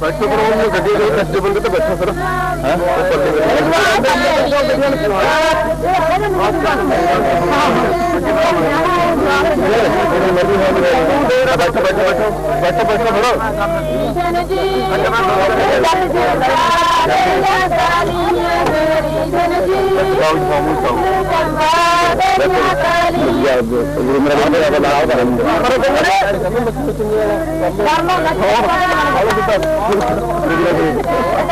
ਬੈਠੋ ਪਰ ਉਹਨੂੰ ਗੱਡੀ ਦੇ ਫੈਸਟੀਵਲ ਤੇ ਬੈਠੋ ਫਿਰ ਬੈਠੋ ਬੈਠੋ ਬੈਠੋ ਬੈਠੋ ਬੈਠੋ ਫਿਰ ਗੁਰੂ ਮੇਰਾ ਨਾਮ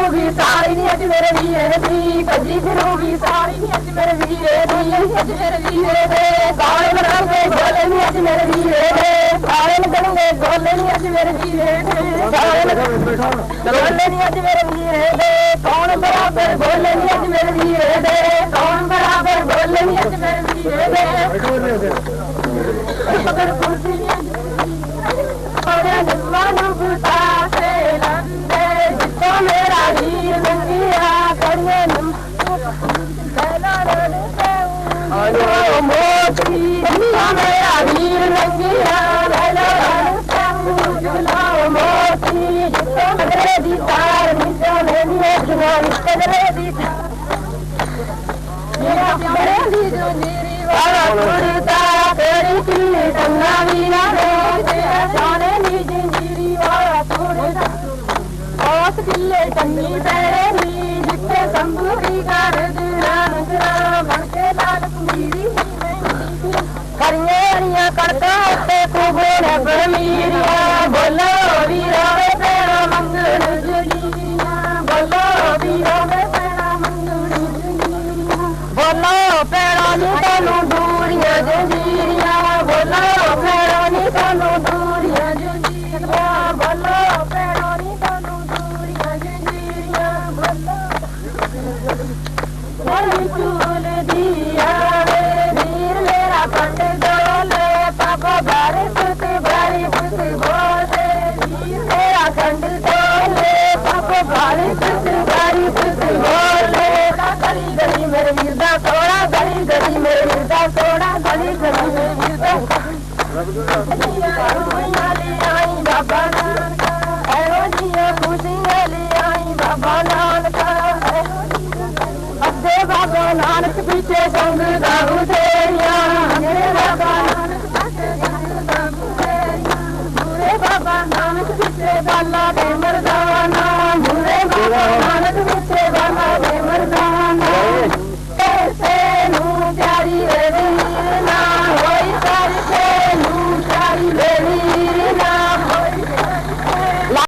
ਫਿਰੂਗੀ ਸਾਰੀ ਨੀ ਅੱਜ ਮੇਰੇ ਵੀਰੇ ਦੀ ਭੱਜੀ ਫਿਰੂਗੀ ਸਾਰੀ ਨੀ ਅੱਜ ਮੇਰੇ ਵੀਰੇ ਦੀ ਅੱਜ ਮੇਰੇ ਵੀਰੇ ਦੇ ਸਾਰੇ ਮਰਾਂਗੇ ਗੋਲੇ ਨੀ ਅੱਜ ਮੇਰੇ ਵੀਰੇ ਦੇ ਸਾਰੇ ਲੱਗਣਗੇ ਗੋਲੇ ਨੀ ਅੱਜ ਮੇਰੇ ਵੀਰੇ ਦੇ ਸਾਰੇ ਗੋਲੇ ਨੀ ਅੱਜ ਮੇਰੇ ਵੀਰੇ ਦੇ ਕੌਣ ਬਰਾਬਰ ਗੋਲੇ ਨੀ ਅੱਜ ਮੇਰੇ ਵੀਰੇ ਦੇ ਕੌਣ ਬਰਾਬਰ ਗੋਲੇ ਨੀ ਅੱਜ ਮੇਰੇ ਵੀਰੇ ਦੇ ਮਗਰ ਕੁਰਸੀ ਨੀ ਅੱਜ ਮੇਰੇ ਦਿਮਾਗ ਨੂੰ ਬੁਤਾਸੇ தண்ணி தரே நீ விட்ட சம்பூரி காரது நான் கிராமம் கிராமம் ਮੋਤੀ ਜਿੱਤੋਂ ਮੇਰੇ ਦੀ ਤਾਰ ਮਿੱਟੋ ਬਰਮੀਰੀਆਂ ਬੋਲੋ ਵੀਰਾ ਵੇ ਤੇਰਾ ਮੰਗਲ ਜੁਲੀਆਂ ਬੋਲੋ ਵੀਰਾ ਵੇ ਤੇਰਾ ਮੰਗਲ ਜੁਲੀਆਂ ਬੋਲੋ ਪੈਰਾਂ ਨੀ ਤੈਨੂੰ ਦੂਰੀਆਂ ਜੰਜੀਰੀਆਂ ਬੋਲੋ ਪੈਰਾਂ ਨੀ ਤੈਨੂੰ ਦੂਰੀਆਂ ਜੰਜੀਰੀਆਂ ਬੋਲੋ ਪੈਰਾਂ ਨੀ ਤੈਨੂੰ ਦੂਰੀਆਂ ਜੰਜੀਰੀਆਂ ਬੋਲੋ। ਬੋਲੀ ਚੂਲ ਦੀਆ ਨਾਨਕ ਪਿੱਛੇ ਸੰਗ ਦਾਉ ਤੇਰੀਆਂ। ਮੇਰੇ ਬਾਬਾ ਨਾਨਕ ਪਿੱਛੇ ਸੰਗ ਦਾਉ ਤੇਰੀਆਂ। ਮੇਰੇ ਬਾਬਾ ਨਾਨਕ ਪਿੱਛੇ ਦਾਲਾ ਦੇ ਮਰਦਾਨਾ। ਮੇਰੇ ਬਾਬਾ